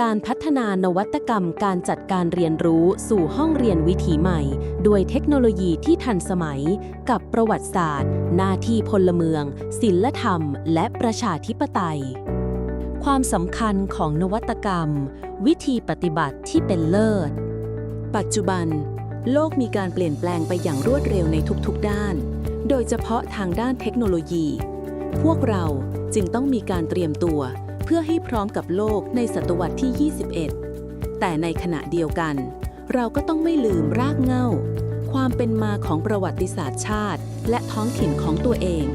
การพัฒนานวัตกรรมการจัดการเรียนรู้สู่ห้องเรียนวิถีใหม่ ด้วยเทคโนโลยีที่ทันสมัย กับประวัติศาสตร์ หน้าที่พลเมือง ศิลธรรม และประชาธิปไตย ความสำคัญของนวัตกรรม วิธีปฏิบัติที่เป็นเลิศ ปัจจุบัน โลกมีการเปลี่ยนแปลงไปอย่างรวดเร็วในทุกๆด้าน โดยเฉพาะทางด้านเทคโนโลยี พวกเราจึงต้องมีการเตรียมตัว พื่อให้พร้อมกับโลกในศตวรรษที่ 21 แต่ในขณะเดียวกัน เราก็ต้องไม่ลืมรากเหง้า ความเป็นมาของประวัติศาสตร์ชาติ และท้องถิ่นของตัวเอง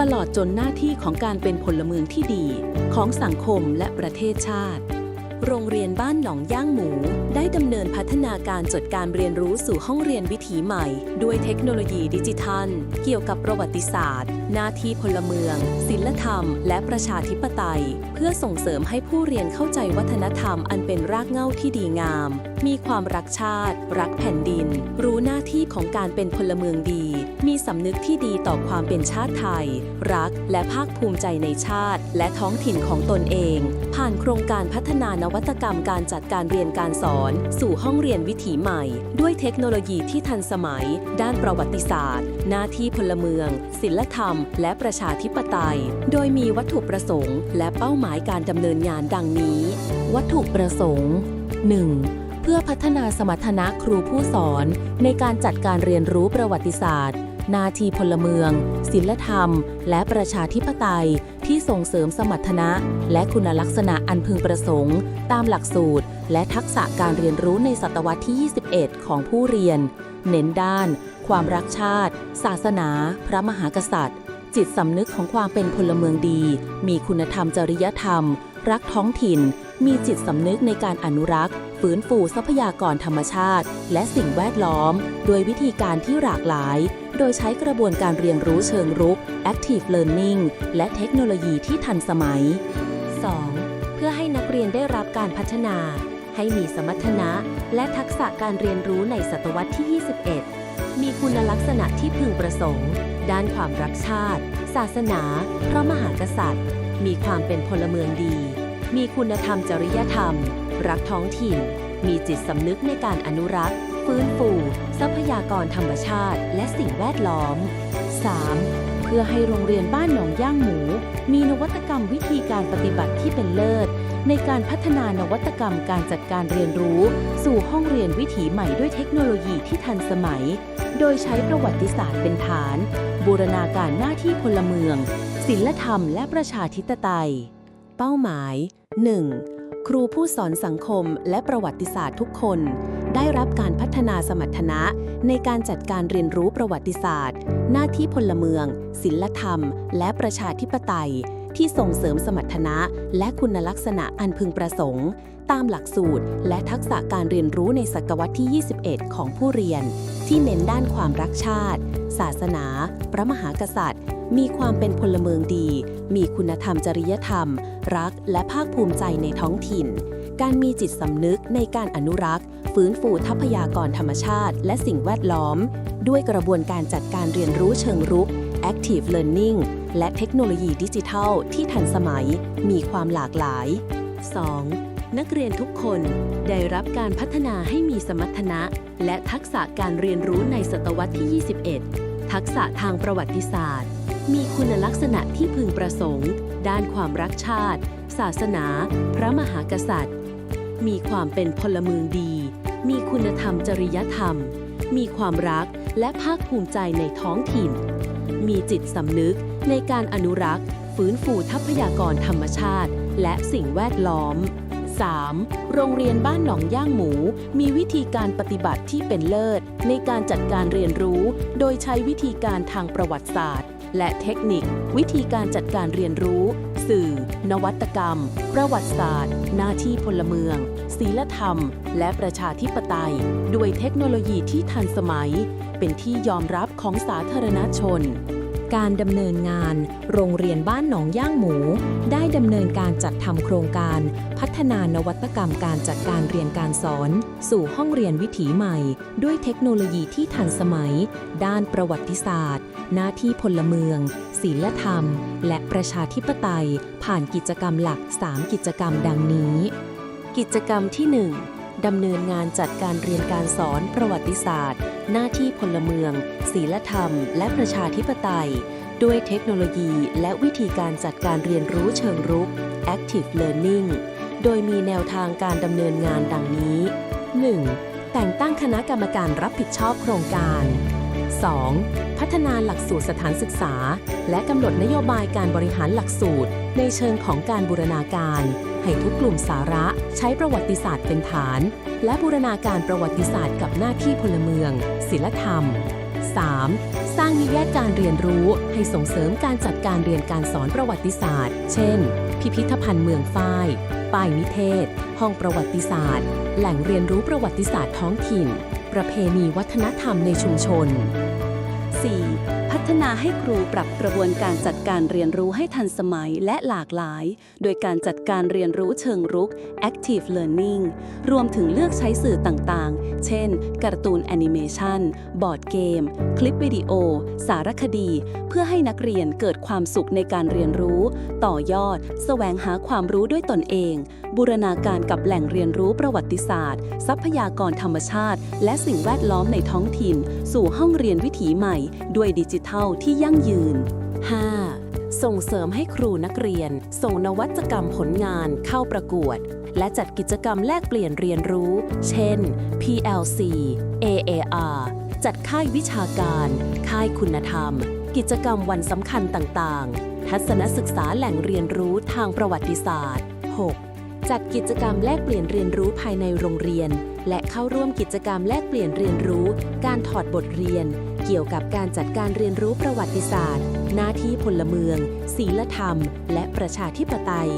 ตลอดจนหน้าที่ของการเป็นพลเมืองที่ดีของสังคมและประเทศชาติ โรงเรียนบ้านหนองย่างหมู ได้ดำเนินพัฒนาการจดการเรียนรู้สู่ห้องเรียนวิถีใหม่ ด้วยเทคโนโลยีดิจิทัล เกี่ยวกับประวัติศาสตร์ หน้าที่พลเมือง ศิลธรรม และประชาธิปไตย เพื่อส่งเสริมให้ผู้เรียนเข้าใจวัฒนธรรมอันเป็นรากเหง้าที่ดีงามมีความรักชาติ รักแผ่นดิน รู้หน้าที่ของการเป็นพลเมืองดี มีสำนึกที่ดีต่อความเป็นชาติไทย รักและภาคภูมิใจในชาติ และท้องถิ่นของตนเอง ผ่านโครงการพัฒนานวัตกรรมการจัดการเรียนการสอน สู่ห้องเรียนวิถีใหม่ ด้วยเทคโนโลยีที่ทันสมัย ด้านประวัติศาสตร์ หน้าที่พลเมือง ศิลธรรม และประชาธิปไตย โดยมีวัตถุประสงค์ และเป้าหมายการดำเนินงานดังนี้ วัตถุประสงค์ 1. เพื่อพัฒนาสมรรถนะครูผู้สอน ในการจัดการเรียนรู้ประวัติศาสตร์ นาทีพลเมือง ศิลธรรม และประชาธิปไตย ที่ส่งเสริมสมรรถนะ และคุณลักษณะอันพึงประสงค์ ตามหลักสูตร และทักษะการเรียนรู้ในศตวรรษที่ 21 ของผู้เรียน เน้นด้าน ความรักชาติ ศาสนา พระมหากษัตริย์ จิตสำนึกของความเป็นพลเมืองดี มีคุณธรรมจริยธรรม รักท้องถิ่น มีจิตสำนึกในการอนุรักษ์ ฟื้นฟูทรัพยากรธรรมชาติ และสิ่งแวดล้อมโดยวิธีการที่หลากหลาย โดยใช้กระบวนการเรียนรู้เชิงรุก active learning และเทคโนโลยีที่ทันสมัย 2. เพื่อให้นักเรียนได้รับการพัฒนา ให้มีสมรรถนะ และทักษะการเรียนรู้ในศตวรรษที่ 21 มีคุณลักษณะที่พึงประสงค์ ด้านความรักชาติ ศาสนา พระมหากษัตริย์ มีความเป็นพลเมืองดี มีคุณธรรมจริยธรรม รักท้องถิ่น มีจิตสำนึกในการอนุรักษ์ ฟื้นฟู ทรัพยากรธรรมชาติ และสิ่งแวดล้อม 3. เพื่อให้โรงเรียนบ้านหนองย่างหมู มีนวัตกรรมวิธีการปฏิบัติที่เป็นเลิศ ในการพัฒนานวัตกรรมการจัดการเรียนรู้ สู่ห้องเรียนวิถีใหม่ด้วยเทคโนโลยีที่ทันสมัย โดยใช้ประวัติศาสตร์เป็นฐาน บูรณาการหน้าที่พลเมืองศิลธรรมและประชาธิปไตย เป้าหมาย 1. ครูผู้สอนสังคมและประวัติศาสตร์ทุกคน ได้รับการพัฒนาสมรรถนะในการจัดการเรียนรู้ประวัติศาสตร์ หน้าที่พลเมือง ศิลธรรม และประชาธิปไตย ที่ส่งเสริมสมรรถนะและคุณลักษณะอันพึงประสงค์ ตามหลักสูตร และทักษะการเรียนรู้ในศตวรรษที่ 21 ของผู้เรียน ที่เน้นด้านความรักชาติ ศาสนา พระมหากษัตริย์ มีความเป็นพลเมืองดี มีคุณธรรมจริยธรรม รักและภาคภูมิใจในท้องถิ่น การมีจิตสำนึกในการอนุรักษ์ ฟื้นฟูทรัพยากรธรรมชาติ และสิ่งแวดล้อม ด้วยกระบวนการจัดการเรียนรู้เชิงรุก active learning และเทคโนโลยีดิจิทัล ที่ทันสมัย มีความหลากหลาย 2. นักเรียนทุกคนได้รับการพัฒนาให้มีสมรรถนะ และทักษะการเรียนรู้ในศตวรรษที่ 21 ทักษะทางประวัติศาสตร์ มีคุณลักษณะที่พึงประสงค์ ด้านความรักชาติ ศาสนา พระมหากษัตริย์ มีความเป็นพลเมืองดี มีคุณธรรมจริยธรรม มีความรักและภาคภูมิใจในท้องถิ่น มีจิตสำนึกในการอนุรักษ์ ฟื้นฟูทรัพยากรธรรมชาติ และสิ่งแวดล้อม 3. โรงเรียนบ้านหนองย่างหมู มีวิธีการปฏิบัติที่เป็นเลิศ ในการจัดการเรียนรู้ โดยใช้วิธีการทางประวัติศาสตร์ และเทคนิค วิธีการจัดการเรียนรู้ สื่อ นวัตกรรม ประวัติศาสตร์ หน้าที่พลเมือง ศีลธรรม และประชาธิปไตย ด้วยเทคโนโลยีที่ทันสมัย เป็นที่ยอมรับของสาธารณชน การดำเนินงาน โรงเรียนบ้านหนองย่างหมู ได้ดำเนินการจัดทำโครงการ พัฒนานวัตกรรมการจัดการเรียนการสอน สู่ห้องเรียนวิถีใหม่ ด้วยเทคโนโลยีที่ทันสมัย ด้านประวัติศาสตร์ หน้าที่พลเมือง ศีลธรรม และประชาธิปไตย ผ่านกิจกรรมหลัก 3 กิจกรรมดังนี้ กิจกรรมที่ 1 ดำเนินงานจัดการเรียนการสอนประวัติศาสตร์ หน้าที่พลเมือง ศีลธรรม และประชาธิปไตย ด้วยเทคโนโลยีและวิธีการจัดการเรียนรู้เชิงรุก Active Learning โดยมีแนวทางการดำเนินงานดังนี้ 1. แต่งตั้งคณะกรรมการรับผิดชอบโครงการ 2. พัฒนาหลักสูตรสถานศึกษา และกำหนดนโยบายการบริหารหลักสูตร ในเชิงของการบูรณาการ ให้ทุกกลุ่มสาระใช้ประวัติศาสตร์เป็นฐาน และบูรณาการประวัติศาสตร์กับหน้าที่พลเมือง ศิลธรรม 3. สร้างนิแยกการเรียนรู้ให้ส่งเสริมการจัดการเรียนการสอนประวัติศาสตร์ เช่น พิพิธภัณฑ์เมืองฝ้าย ป้ายนิเทศ ห้องประวัติศาสตร์ แหล่งเรียนรู้ประวัติศาสตร์ท้องถิ่น ประเพณีวัฒนธรรมในชุมชน 4. พ ฒนาให้ครูปรับกระบวนการจัดการเรียนรู้ให้ทันสมัยและหลากหลาย โดยการจัดการเรียนรู้เชิงรุก Active Learning รวมถึงเลือกใช้สื่อต่างๆ เช่น การ์ตูนแอนิเมชันบอร์ดเกม คลิปวิดีโอ สารคดี เพื่อให้นักเรียนเกิดความสุขในการเรียนรู้ ต่อยอด แสวงหาความรู้ด้วยตนเอง บูรณาการกับแหล่งเรียนรู้ประวัติศาสตร์ ทรัพยากรธรรมชาติ และสิ่งแวดล้อมในท้องถิ่น สู่ห้องเรียนวิถีใหม่ ด้วยดิจิทัลที่ยั่งยืน 5. ส่งเสริมให้ครูนักเรียน ส่งนวัตกรรมผลงานเข้าประกวด และจัดกิจกรรมแลกเปลี่ยนเรียนรู้ เช่น PLC AAR จัดค่ายวิชาการ ค่ายคุณธรรม กิจกรรมวันสำคัญต่างๆ ทัศนศึกษาแหล่งเรียนรู้ทางประวัติศาสตร์ 6. จัดกิจกรรมแลกเปลี่ยนเรียนรู้ภายในโรงเรียน และเข้าร่วมกิจกรรมแลกเปลี่ยนเรียนรู้ การถอดบทเรียน เกี่ยวกับการจัดการเรียนรู้ประวัติศาสตร์ หน้าที่พลเมือง ศีลธรรม และประชาธิปไตย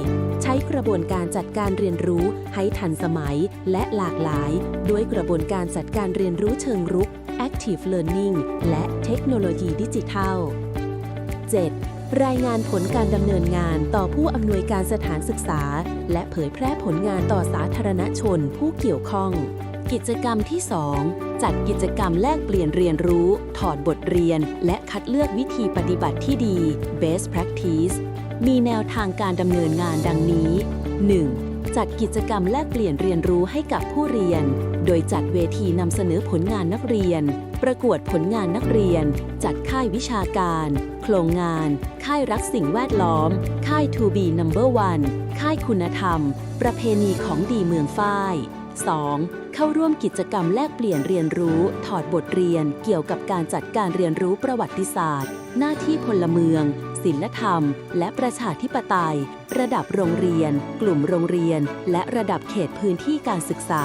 ใช้กระบวนการจัดการเรียนรู้ให้ทันสมัยและหลากหลาย ด้วยกระบวนการจัดการเรียนรู้เชิงรุก Active Learning และเทคโนโลยีดิจิทัล 7. รายงานผลการดำเนินงานต่อผู้อำนวยการสถานศึกษา และเผยแพร่ผลงานต่อสาธารณชนผู้เกี่ยวข้อง กิจกรรมที่ 2 จัดกิจกรรมแลกเปลี่ยนเรียนรู้ ถอดบทเรียน และคัดเลือกวิธีปฏิบัติที่ดี best practice มีแนวทางการดำเนินงานดังนี้ 1. จัดกิจกรรมแลกเปลี่ยนเรียนรู้ให้กับผู้เรียน โดยจัดเวทีนำเสนอผลงานนักเรียน ประกวดผลงานนักเรียน จัดค่ายวิชาการ โครงงาน ค่ายรักสิ่งแวดล้อม ค่าย To be number one ค่ายคุณธรรม ประเพณีของดีเมืองฝ้าย 2. เข้าร่วมกิจกรรมแลกเปลี่ยนเรียนรู้ ถอดบทเรียนเกี่ยวกับการจัดการเรียนรู้ประวัติศาสตร์ หน้าที่พลเมือง ศิลธรรม และประชาธิปไตย ระดับโรงเรียน กลุ่มโรงเรียน และระดับเขตพื้นที่การศึกษา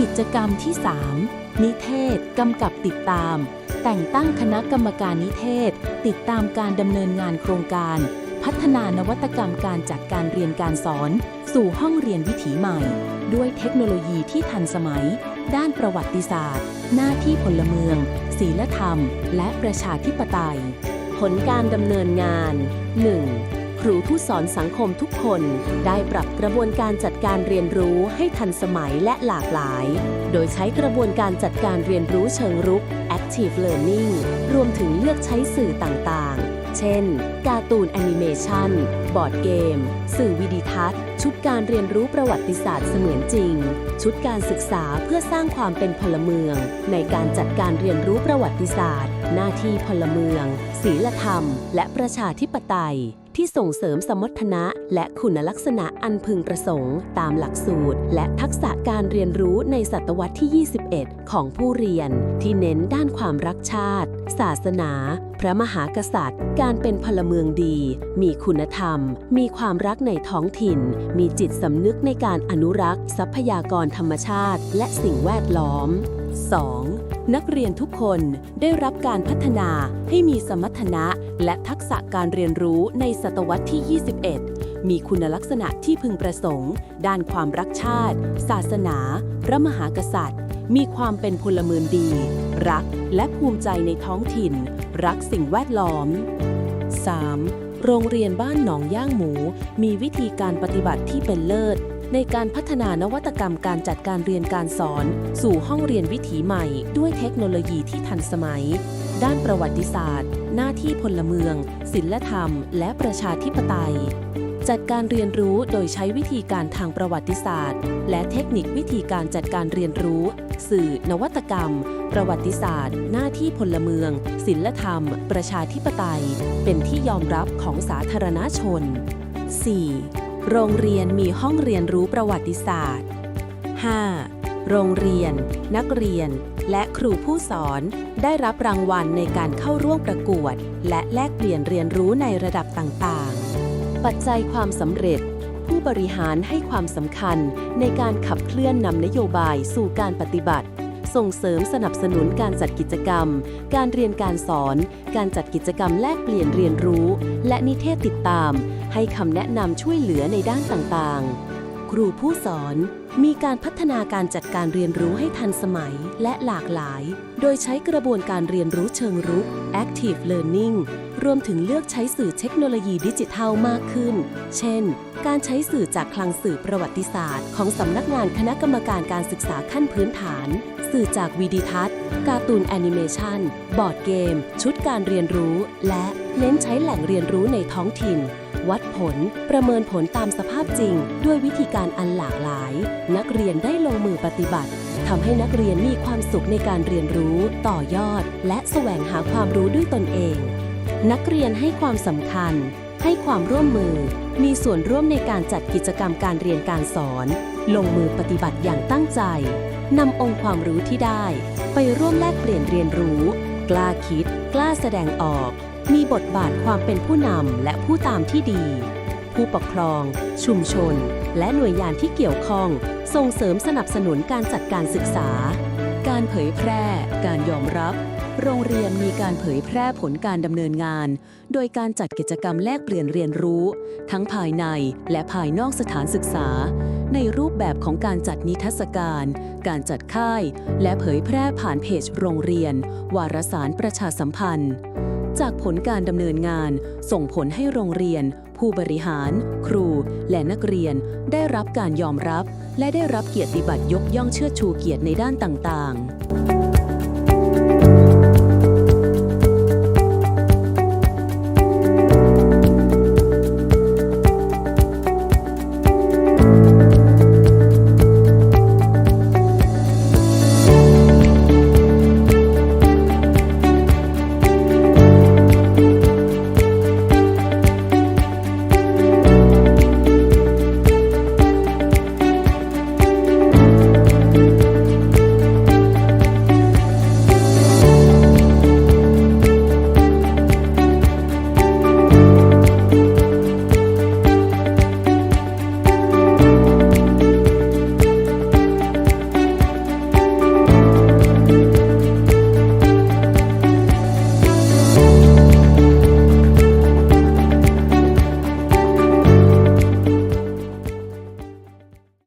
กิจกรรมที่ 3 นิเทศกำกับติดตาม แต่งตั้งคณะกรรมการนิเทศ ติดตามการดำเนินงานโครงการ พัฒนานวัตกรรมการจัดการเรียนการสอน สู่ห้องเรียนวิถีใหม่ ด้วยเทคโนโลยีที่ทันสมัย ด้านประวัติศาสตร์ หน้าที่พลเมือง ศีลธรรม และประชาธิปไตย ผลการดำเนินงาน 1. ครูผู้สอนสังคมทุกคนได้ปรับกระบวนการจัดการเรียนรู้ให้ทันสมัยและหลากหลาย โดยใช้กระบวนการจัดการเรียนรู้เชิงรุก Active Learning รวมถึงเลือกใช้สื่อต่างๆ เช่น การ์ตูนแอนิเมชันบอร์ดเกม สื่อวิดีทัศน์ ชุดการเรียนรู้ประวัติศาสตร์เสมือนจริง ชุดการศึกษาเพื่อสร้างความเป็นพลเมือง ในการจัดการเรียนรู้ประวัติศาสตร์ หน้าที่พลเมือง ศีลธรรม และประชาธิปไตย ที่ส่งเสริมสมรรถนะ และคุณลักษณะอันพึงประสงค์ ตามหลักสูตร และทักษะการเรียนรู้ในศตวรรษที่ 21 ของผู้เรียน ที่เน้นด้านความรักชาติ ศาสนา พระมหากษัตริย์ การเป็นพลเมืองดี มีคุณธรรม มีความรักในท้องถิ่น มีจิตสำนึกในการอนุรักษ์ ทรัพยากรธรรมชาติ และสิ่งแวดล้อม 2. นักเรียนทุกคนได้รับการพัฒนาให้มีสมรรถนะและทักษะการเรียนรู้ในศตวรรษที่ 21 มีคุณลักษณะที่พึงประสงค์ ด้านความรักชาติ ศาสนา พระมหากษัตริย์ มีความเป็นพลเมืองดี รักและภูมิใจในท้องถิ่น รักสิ่งแวดล้อม 3. โรงเรียนบ้านหนองย่างหมู มีวิธีการปฏิบัติที่เป็นเลิศ ในการพัฒนานวัตกรรมการจัดการเรียนการสอน สู่ห้องเรียนวิถีใหม่ ด้วยเทคโนโลยีที่ทันสมัย ด้านประวัติศาสตร์ หน้าที่พลเมือง ศิลธรรม และประชาธิปไตย จัดการเรียนรู้โดยใช้วิธีการทางประวัติศาสตร์ และเทคนิควิธีการจัดการเรียนรู้ สื่อ นวัตกรรม ประวัติศาสตร์ หน้าที่พลเมือง ศิลธรรม ประชาธิปไตย เป็นที่ยอมรับของสาธารณชน 4. โรงเรียนมีห้องเรียนรู้ประวัติศาสตร์ 5. โรงเรียน นักเรียน และครูผู้สอนได้รับรางวัลในการเข้าร่วมประกวด และแลกเปลี่ยนเรียนรู้ในระดับต่างๆ ปัจจัยความสำเร็จ ผู้บริหารให้ความสำคัญในการขับเคลื่อนนำนโยบายสู่การปฏิบัติ ส่งเสริมสนับสนุนการจัดกิจกรรม การเรียนการสอน การจัดกิจกรรมแลกเปลี่ยนเรียนรู้ และนิเทศติดตาม ให้คำแนะนำช่วยเหลือในด้านต่างๆ ครูผู้สอน มีการพัฒนาการจัดการเรียนรู้ให้ทันสมัยและหลากหลาย โดยใช้กระบวนการเรียนรู้เชิงรุก active learning รวมถึงเลือกใช้สื่อเทคโนโลยีดิจิทัลมากขึ้น เช่น การใช้สื่อจากคลังสื่อประวัติศาสตร์ ของสำนักงานคณะกรรมการการศึกษาขั้นพื้นฐาน สื่อจากวิดีทัศน์ การ์ตูนแอนิเมชันบอร์ดเกม ชุดการเรียนรู้ และเน้นใช้แหล่งเรียนรู้ในท้องถิ่น วัดผล ประเมินผลตามสภาพจริง ด้วยวิธีการอันหลากหลาย นักเรียนได้ลงมือปฏิบัติทำให้นักเรียนมีความสุขในการเรียนรู้ ต่อยอด และแสวงหาความรู้ด้วยตนเอง นักเรียนให้ความสำคัญ ให้ความร่วมมือ มีส่วนร่วมในการจัดกิจกรรมการเรียนการสอน ลงมือปฏิบัติอย่างตั้งใจนำองค์ความรู้ที่ได้ ไปร่วมแลกเปลี่ยนเรียนรู้ กล้าคิด กล้าแสดงออก มีบทบาทความเป็นผู้นำและผู้ตามที่ดี ผู้ปกครอง ชุมชน และหน่วยงานที่เกี่ยวข้อง ส่งเสริมสนับสนุนการจัดการศึกษา การเผยแพร่ การยอมรับ โรงเรียนมีการเผยแพร่ผลการดำเนินงาน โดยการจัดกิจกรรมแลกเปลี่ยนเรียนรู้ ทั้งภายในและภายนอกสถานศึกษา ในรูปแบบของการจัดนิทรรศการ การจัดค่าย และเผยแพร่ผ่านเพจโรงเรียน วารสารประชาสัมพันธ์ จากผลการดำเนินงาน ส่งผลให้โรงเรียน ผู้บริหาร ครู และนักเรียน ได้รับการยอมรับ และได้รับเกียรติบัตรยกย่องเชิดชูเกียรติในด้านต่าง ๆ